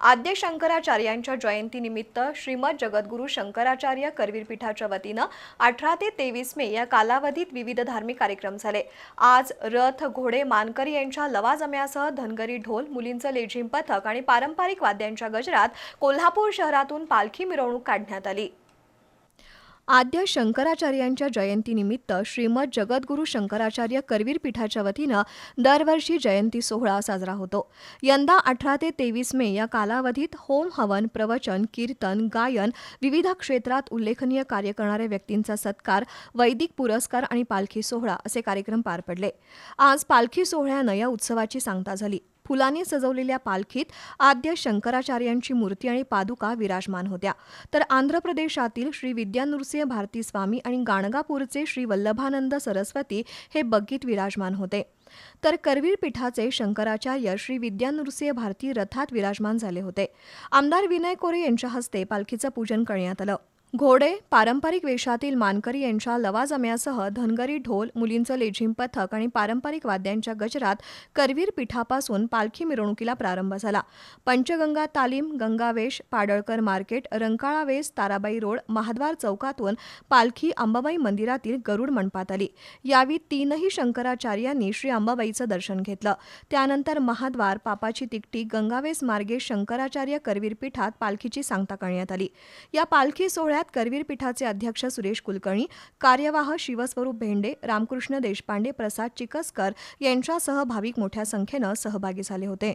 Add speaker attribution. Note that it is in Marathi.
Speaker 1: आद्य शंकराचार्यांच्या जयंतीनिमित्त श्रीमद जगद्गुरू शंकराचार्य करवीर पीठाच्या वतीनं अठरा ते तेवीस मे या कालावधीत विविध धार्मिक कार्यक्रम झाले. आज रथ घोडे मानकरी यांच्या लवाजम्यासह धनगरी ढोल मुलींचं लेझिम पथक आणि पारंपरिक वाद्यांच्या गजरात कोल्हापूर शहरातून पालखी मिरवणूक काढण्यात आली. आद्य शंकराचार्यांच्या जयंतीनिमित्त श्रीमद जगद्गुरू शंकराचार्य करवीर पीठाच्या वतीनं दरवर्षी जयंती सोहळा साजरा होतो. यंदा अठरा ते तेवीस मे या कालावधीत होम हवन प्रवचन कीर्तन गायन विविध क्षेत्रात उल्लेखनीय कार्य करणाऱ्या व्यक्तींचा सत्कार वैदिक पुरस्कार आणि पालखी सोहळा असे कार्यक्रम पार पडले. आज पालखी सोहळ्यानं या उत्सवाची सांगता झाली. फुलांनी सजवलेल्या पालखीत आद्य शंकराचार्यांची मूर्ती आणि पादुका विराजमान होत्या. तर आंध्र प्रदेशातील श्री विद्यानृसिंह भारती स्वामी आणि गाणगापूरचे श्री वल्लभानंद सरस्वती हे बग्गीत विराजमान होते. तर करवीर पीठाचे शंकराचार्य श्री विद्यानृसिंह भारती रथात विराजमान झाले होते. आमदार विनय कोरे यांच्या हस्ते पालखीचं पूजन करण्यात आलं. घोडे पारंपरिक वेशातील मानकरी यांच्या लवाजम्यासह धनगरी ढोल मुलींचं लेझिम पथक आणि पारंपरिक वाद्यांच्या गजरात करवीर पीठापासून पालखी मिरवणुकीला प्रारंभ झाला. पंचगंगा तालीम गंगावेश पाडळकर मार्केट रंकाळा वेस ताराबाई रोड महाद्वार चौकातून पालखी अंबाबाई मंदिरातील गरुड मंडपात आली. यावेळी तीनही शंकराचार्यांनी श्री अंबाबाईचं दर्शन घेतलं. त्यानंतर महाद्वार पापाची तिकटी गंगावेस मार्गे शंकराचार्य करवीर पीठात पालखीची सांगता करण्यात आली. या पालखी सोहळ्यात करवीर पीठाचे अध्यक्ष सुरेश कुलकर्णी कार्यवाह शिवस्वरूप भेंडे रामकृष्ण देशपांडे प्रसाद चिकसकर यांच्यासह भाविक मोठ्या संख्येनं सहभागी झाले होते.